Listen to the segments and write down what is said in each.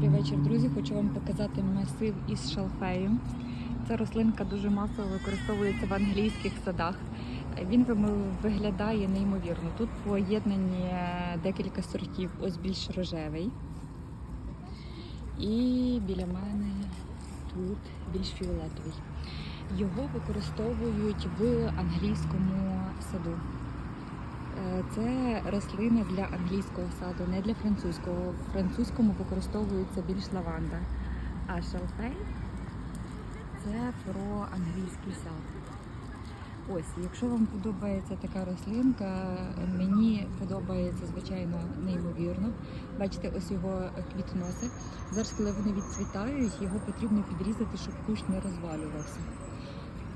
Добрий вечір, друзі. Хочу вам показати масив із шалфею. Ця рослинка дуже масово використовується в англійських садах. Він виглядає неймовірно. Тут поєднані декілька сортів, ось більш рожевий. І біля мене тут більш фіолетовий. Його використовують в англійському саду. Е, Це рослина для англійського саду, не для французького. В французькому використовується більш лаванда. А шалфей це про англійський сад. Ось, якщо вам подобається така рослинка, мені подобається, звичайно, неймовірно. Бачите, ось його квітоноси. Зараз, коли вони відцвітають, його потрібно підрізати, щоб кущ не розвалювався.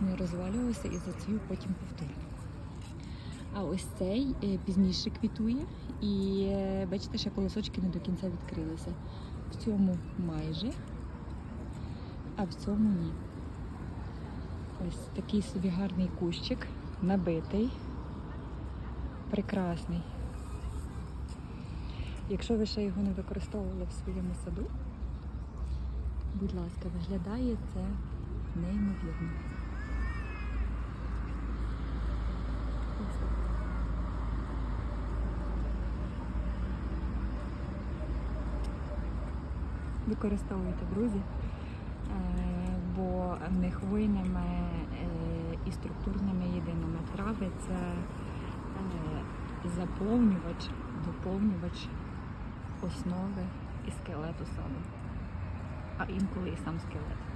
Не розвалювався і зацвів потім повторно. А ось цей е, пізніше квітує, і е, бачите, ще колосочки не до кінця відкрилися. В цьому майже, а в цьому ні. Ось такий собі гарний кущик, набитий, прекрасний. Якщо ви ще його не використовували в своєму саду, будь ласка, виглядає це неймовірно. Використовуйте, друзі, е, бо не хвойними е, і структурними єдиними трави це е, заповнювач, доповнювач основи і скелету саду, а інколи і сам скелет.